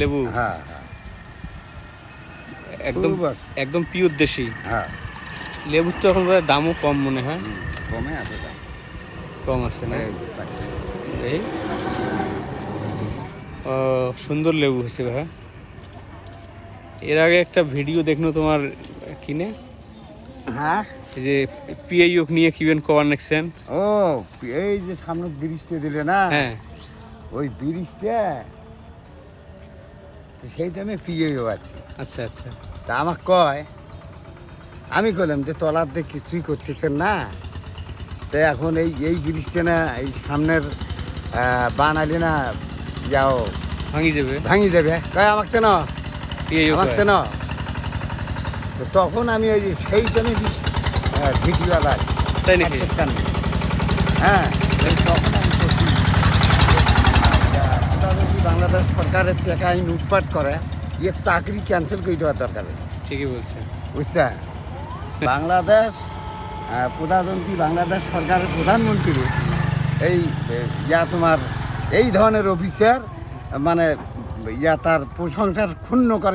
লেবু। হ্যাঁ হ্যাঁ। একদম একদম পিওর দেশি। হ্যাঁ। লেবুর তো এখন দামও কম মনে হয়। কমে আছে দাম। কম আছে না? এই। ও সুন্দর লেবু হয়েছে ভাই। এর আগে একটা ভিডিও দেখল তোমার কিনে? হ্যাঁ? এই যে পিআইওক নিয়ে কিবেন কবার নেকছেন ও এই যে সামনে ব্রিজটা দিলে না? হ্যাঁ। ওই ব্রিজটা? তো সেইটা আমি পিয়েও আছি। আচ্ছা আচ্ছা। তা আমাকে কয় আমি কইলাম যে তলার দিয়ে কিছুই করতেছেন না। তো এখন এই এই ব্রিজটা না এই সামনের বানালি না যাও। ভাঙি যাবে। ভাঙি দেবে কয় আমাকে তো না পিআইওক আমাকে তো তো তখন আমি ওই সেই জন্য তাই নাকি? হ্যাঁ এই তখন আমি করছি ওটা যদি বাংলাদেশ সরকারের টাকা আইন উৎপাট করে ইয়ে চাকরি ক্যান্সেল করে দেওয়া দরকার ঠিকই বলছেন বুঝতে বাংলাদেশ প্রধানমন্ত্রী বাংলাদেশ সরকারের প্রধানমন্ত্রী এই ইয়া তোমার এই ধরনের অফিসার মানে ইয়া তার প্রশংসার ক্ষুণ্ণ করে।